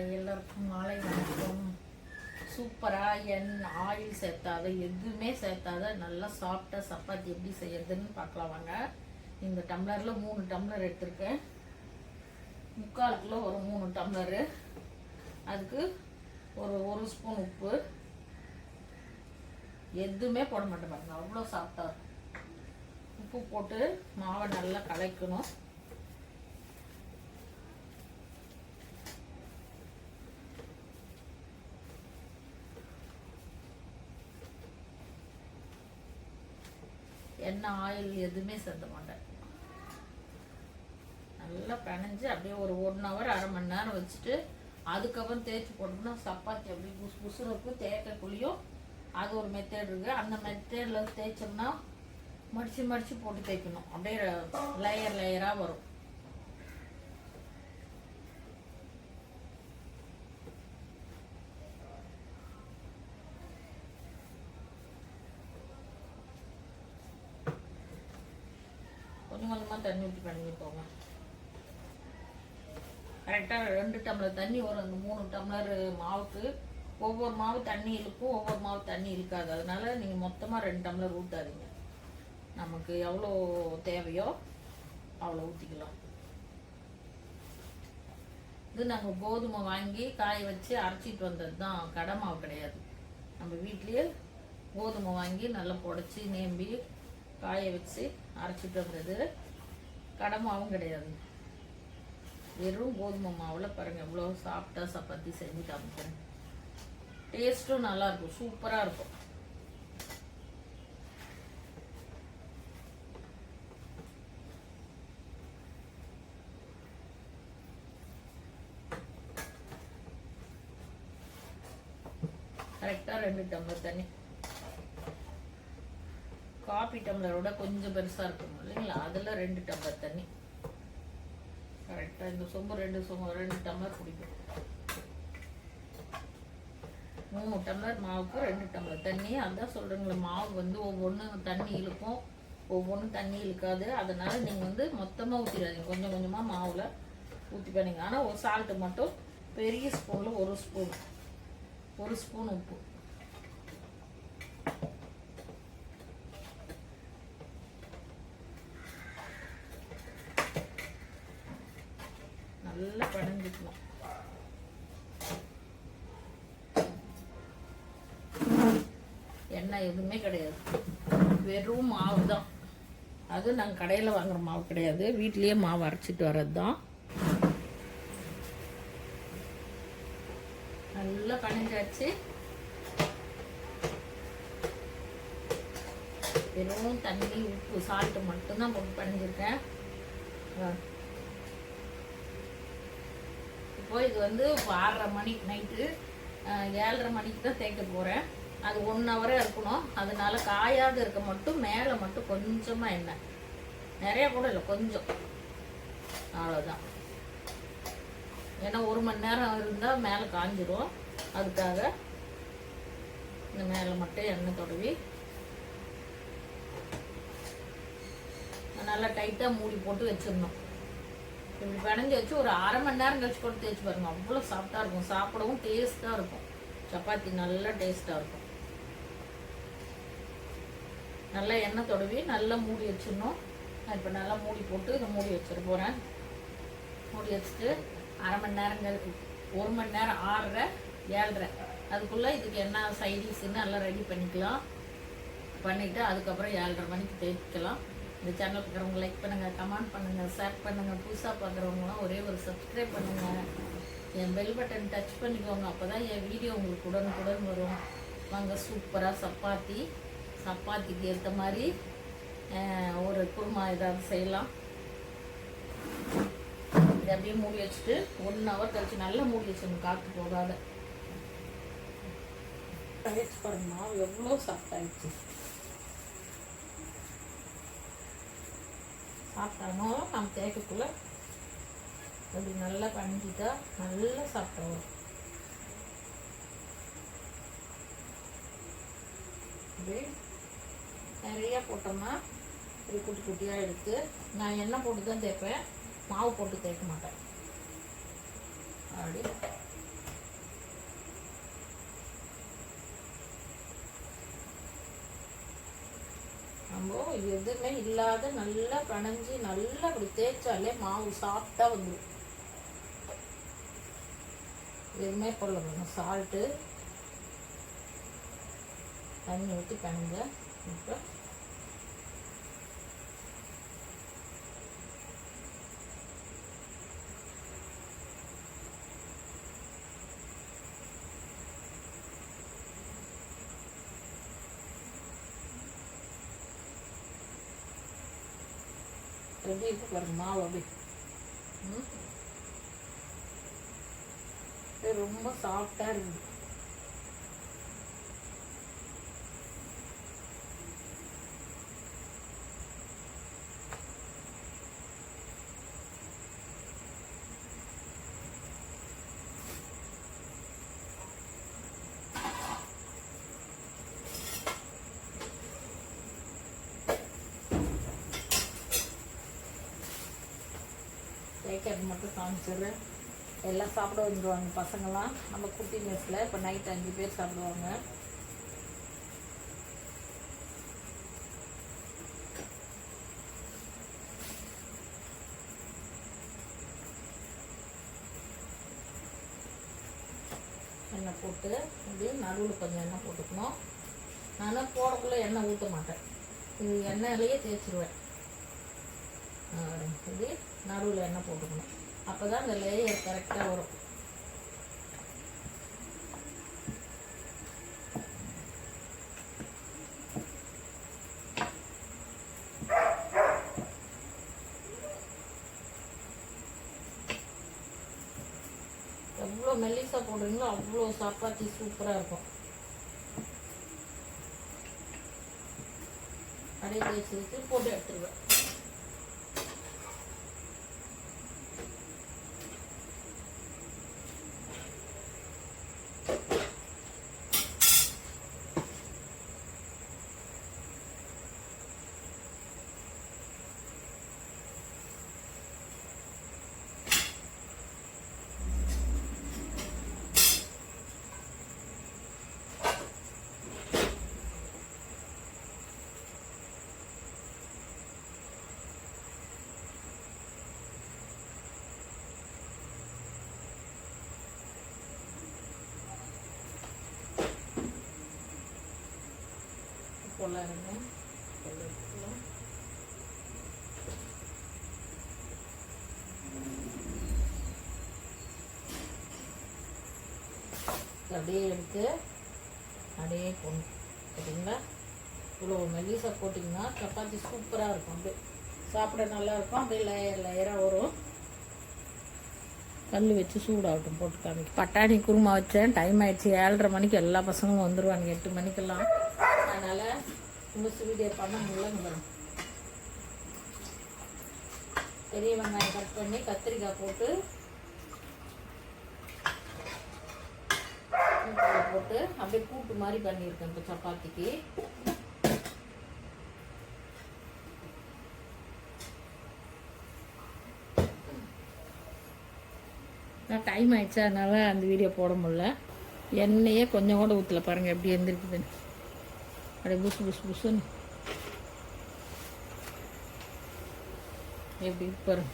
Hi எல்லோருக்கும் மாலை வணக்கம். சூப்பராக எண் ஆயில் சேர்த்தாத எதுவுமே சேர்த்தாத நல்லா சாஃப்டாக சப்பாத்தி எப்படி செய்யறதுன்னு பார்க்கலாம் வாங்க. இந்த டம்ளரில் மூணு டம்ளர் எடுத்திருக்கேன். முக்கால் கிலோ ஒரு மூணு டம்ளரு அதுக்கு ஒரு ஒரு ஸ்பூன் உப்பு. எதுவுமே போட மாட்டேன் பாருங்க அவ்வளோ சாஃப்டாக இருக்கும். உப்பு போட்டு மாவை நல்லா கலைக்கணும். எண்ணெய் ஆயில் எதுவுமே சேர்த்த மாட்டேன். நல்லா பிணைஞ்சு அப்படியே ஒரு ஒன் ஹவர் அரை மணி நேரம் வச்சுட்டு அதுக்கப்புறம் தேய்ச்சி போட்டோம்னா சப்பாத்தி அப்படியே புசு புசுன்னு இருக்கும். தேய்க்கக்குள்ளேயும் அது ஒரு மெத்தேட் இருக்குது அந்த மெத்தேடில் தேய்ச்சோம்னா மடித்து மடித்து போட்டு தேய்க்கணும். அப்படியே லேயர் லேயராக வரும் கொஞ்சம் கொஞ்சமாக தண்ணி ஊற்றி பண்ணி போங்க கரெக்டாக ரெண்டு டம்ளர் தண்ணி வரும் அந்த மூணு டம்ளர் மாவுக்கு. ஒவ்வொரு மாவு தண்ணி இழுக்கும் ஒவ்வொரு மாவு தண்ணி இழுக்காது அதனால நீங்கள் மொத்தமாக ரெண்டு டம்ளர் ஊற்றாதீங்க நமக்கு எவ்வளோ தேவையோ அவ்வளோ ஊற்றிக்கலாம் இது நாங்கள் கோதுமை வாங்கி காய வச்சு அரைச்சிட்டு வந்தது தான் கடை மாவு கிடையாது. நம்ம வீட்லேயே கோதுமை வாங்கி நல்லா புடச்சி நேம்பி காய வச்சு அரைச்சிட்டு வந்தது கடை மாவும் கிடையாது. வெறும் கோதுமை மாவில் பாருங்கள் எவ்வளோ சாஃப்டாக சப்பாத்தி செஞ்சு காமிக்கிறேன். டேஸ்ட்டும் நல்லாயிருக்கும் சூப்பராக இருக்கும். கரெக்டாக ரெண்டு டம்ளர் தண்ணி. காஃபி டம்ளரோட கொஞ்சம் பெருசாக இருக்கும் இல்லைங்களா? அதில் ரெண்டு டம்ளர் தண்ணி. கரெக்டாக இந்த சொம்பு ரெண்டு சொம்பு ரெண்டு டம்ளர் குடிக்கும். மூணு டம்ளர் மாவுக்கு ரெண்டு டம்ளர். தண்ணி அதான் சொல்கிறேங்களே மாவு வந்து ஒவ்வொன்றும் தண்ணி இழுக்கும். ஒவ்வொன்றும் தண்ணி இழுக்காது. அதனால நீங்கள் வந்து மொத்தமாக ஊற்றிடாதீங்க கொஞ்சம் கொஞ்சமாக மாவில் ஊற்றி பண்ணீங்க ஆனால் ஒரு சால்ட்டு மட்டும் பெரிய ஸ்பூனில் ஒரு ஸ்பூன் ஒரு ஸ்பூன் உப்பு நல்லா படைஞ்சிக்கணும் எண்ணெய் எதுவுமே கிடையாது. வெறும் மாவு தான். அதுவும் நாங்கள் கடையில் வாங்குகிற மாவு கிடையாது. வீட்லேயே மாவு அரைச்சிட்டு வர்றது தான் நல்லா பனிஞ்சாச்சு வெறும் தண்ணி உப்பு சால்ட்டு மட்டும்தான் போட்டு பணிஞ்சிருக்கேன். இப்போ இது வந்து ஆறரை மணி நைட்டு ஏழரை மணிக்கு தான் தேய்க்க போகிறேன் அது ஒன் ஹவராக இருக்கணும். அதனால காயாது இருக்க மட்டும் மேலே மட்டும் கொஞ்சமாக எண்ணெய். நிறைய கூட இல்லை கொஞ்சம். அவ்வளோதான் ஏன்னா ஒரு மணி நேரம் இருந்தால் மேலே காஞ்சிரும். அதுக்காக இந்த மேலே மட்டும் எண்ணெய் தொடவி. நல்லா டைட்டாக மூடி போட்டு வச்சிடணும். இப்படி பிணைஞ்சி வச்சு ஒரு அரை மணி நேரம் கழிச்சு கூட தேய்ச்சி பாருங்க. அவ்வளோ சாஃப்டாக இருக்கும். சாப்பிடவும் டேஸ்ட்டாக இருக்கும். சப்பாத்தி நல்லா டேஸ்ட்டாக இருக்கும். நல்லா எண்ணெய் தொடவி நல்லா மூடி வச்சிடணும். நான் இப்போ நல்லா மூடி போட்டு இதை மூடி வச்சிட போகிறேன் மூடி வச்சுட்டு அரை மணி நேரம் ஒரு மணி நேரம் ஆறரை ஏழரை. அதுக்குள்ளே இதுக்கு என்ன சைடிஷ்ன்னு எல்லாம் ரெடி பண்ணிக்கலாம். பண்ணிவிட்டு அதுக்கப்புறம் ஏழரை மணிக்கு தேய்க்கலாம். இந்த சேனல் பார்க்குறவங்க லைக் பண்ணுங்கள் கமெண்ட் பண்ணுங்கள் ஷேர் பண்ணுங்கள் புதுசாக பார்க்குறவங்களாம் ஒரே ஒரு சப்ஸ்கிரைப் பண்ணுங்கள் என் பெல் பட்டன் டச் பண்ணிக்கோங்க. அப்போ தான் என் வீடியோ உங்களுக்கு உடனுக்குடன் வரும். வாங்க சூப்பராக சப்பாத்தி. சப்பாத்திக்கு ஏற்ற மாதிரி ஒரு குருமா ஏதாவது செய்யலாம். இதை அப்படியே மூடி வச்சுட்டு ஒன் ஹவர் கழிச்சு நல்லா மூடி வச்சிடணும் காற்று போகாத. பாருங்க மாவு எவ்வளோ சாஃப்டாகிடுச்சு சாப்பிட்டாலும் நம்ம தேய்க்கக்குள்ள அப்படி நல்லா பண்ணிக்கிட்டா நல்லா சாப்பிட்டா வரும். இப்படி நிறையா போட்டோம்னா ஒரு குட்டி குட்டியாக எடுத்து நான் எண்ணெய் போட்டு தான் தேய்ப்பேன். மாவு போட்டு தேய்க்க மாட்டேன். அப்படி. நம்ம எதுவுமே இல்லாத நல்லா பிணைஞ்சி நல்லா அப்படி தேய்ச்சாலே மாவு சாப்பிட்டா வந்துடும் எதுவுமே போடல சால்ட்டு தண்ணி ஊற்றி பிணைஞ்ச இப்போ எப்படி இருக்கு பாருங்க மாவு அப்படி ம். இது ரொம்ப சாஃப்டாக இருக்குது தேய்க்கிறது மட்டும் காமிச்சிடுறேன் எல்லாம் சாப்பிட வந்துடுவாங்க பசங்களாம். நம்ம குட்டி மெஸ்ஸில் இப்போ நைட் அஞ்சு பேர் சாப்பிடுவாங்க. எண்ணெய் போட்டு இப்படி நடுவில் கொஞ்சம் எண்ணெய் போட்டுக்கணும். நான் போடக்குள்ளே எண்ணெய் ஊற்ற மாட்டேன். இது எண்ணெயிலேயே தேய்ச்சிருவேன். இப்படி நடுவில் எண்ணெய் போட்டுக்கணும். அப்போ தான் அந்த லேயர் கரெக்டாக வரும். எவ்வளோ மெல்லிசா போடுறீங்களோ அவ்வளோ சாப்பாத்தி சூப்பராக இருக்கும். அப்படியே தேய்ச்சி வச்சு போட்டு எடுத்துருவேன். போல இருங்க அப்படியே எடுத்து அப்படியே போடணும். சரிங்களா? இவ்வளோ மெல்லிசை போட்டிங்கன்னா சப்பாத்தி சூப்பராக இருக்கும். அப்படியே சாப்பிட நல்லா இருக்கும். அப்படியே லேயர் லேயராக வரும். கல் வச்சு சூடாகட்டும் போட்டு காமிக்க. பட்டாணி குருமா வச்சேன். டைம் ஆயிடுச்சு. ஏழரை மணிக்கு எல்லா பசங்களும் வந்துடுவாங்க எட்டு மணிக்கெல்லாம். அதனால் ரொம்ப வீடியோ பண்ண முடியல பெரிய வெங்காயம் கட் பண்ணி கத்திரிக்காய் போட்டு போட்டு அப்படியே கூட்டு மாதிரி பண்ணியிருக்கேன் இப்போ சப்பாத்திக்கு. நான் டைம் ஆயிடுச்சு அதனால அந்த வீடியோ போட முடில எண்ணெயே கொஞ்சம் கூட ஊற்றல பாருங்கள் எப்படி இருந்திருக்குதுன்னு அப்படியே புசு புசு புசுன்னு எப்படி இருக்கு பாருங்க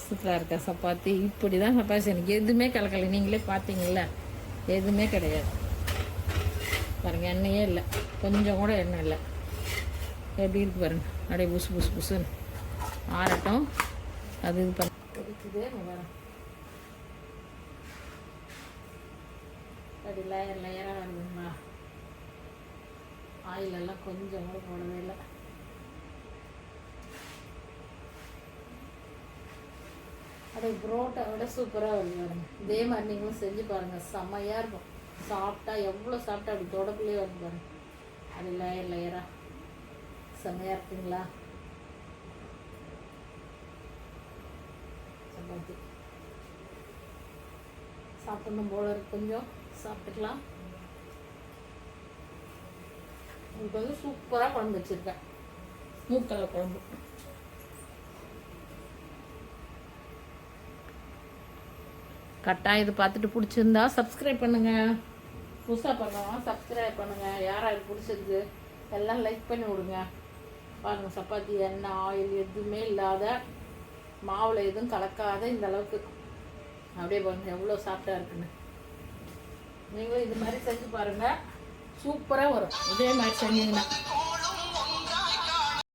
சூப்பராக இருக்கா சப்பாத்தி இப்படி தான் சப்பாத்தி எனக்கு எதுவுமே கலக்கலை நீங்களே பார்த்தீங்கள எதுவுமே கிடையாது பாருங்க எண்ணெயே இல்லை கொஞ்சம் கூட எண்ணெய் இல்லை எப்படி இருக்கு பாருங்க அப்படியே புசு புசு புசுன்னு ஆறட்டும் அது இது பண்ண இருக்குது அப்படி லேயர் லேயராக வருதுங்களா ஆயில் எல்லாம் கொஞ்சம் கூட போடவே இல்லை. அப்படியே புரோட்டா விட சூப்பராக வருது பாருங்க இதே மாதிரி நீங்களும் செஞ்சு பாருங்கள் செம்மையாக இருக்கும். சாப்பிட்டா எவ்வளோ சாப்பிட்டா அப்படி தொடக்குள்ளேயே வரும் பாருங்க. அது லேயர் லேயராக செம்மையாக இருக்குங்களா? சப்பாத்தி. சாப்பிடணும் போல இருக்கு. கொஞ்சம் சாப்பிட்டுக்கலாம். இப்போ வந்து சூப்பராக குழம்பு வச்சுருக்கேன். மூக்கல குழம்பு. கட்டாயம் இது பார்த்துட்டு பிடிச்சிருந்தா சப்ஸ்கிரைப் பண்ணுங்க. புதுசாக பண்ணலாம் சப்ஸ்கிரைப் பண்ணுங்க. யார் இது பிடிச்சிருக்கு எல்லாம் லைக் பண்ணி விடுங்க. பாருங்கள் சப்பாத்தி எண்ணெய் ஆயில் எதுவுமே இல்லாத மாவில் எதுவும் கலக்காத இந்த அளவுக்கு. அப்படியே பாருங்கள் எவ்வளோ சாஃப்டாக இருக்குன்னு. நீங்களும் இது மாதிரி செஞ்சு பாருங்கள் சூப்பராக வரும். இதே மாதிரி செஞ்சீங்கன்னா.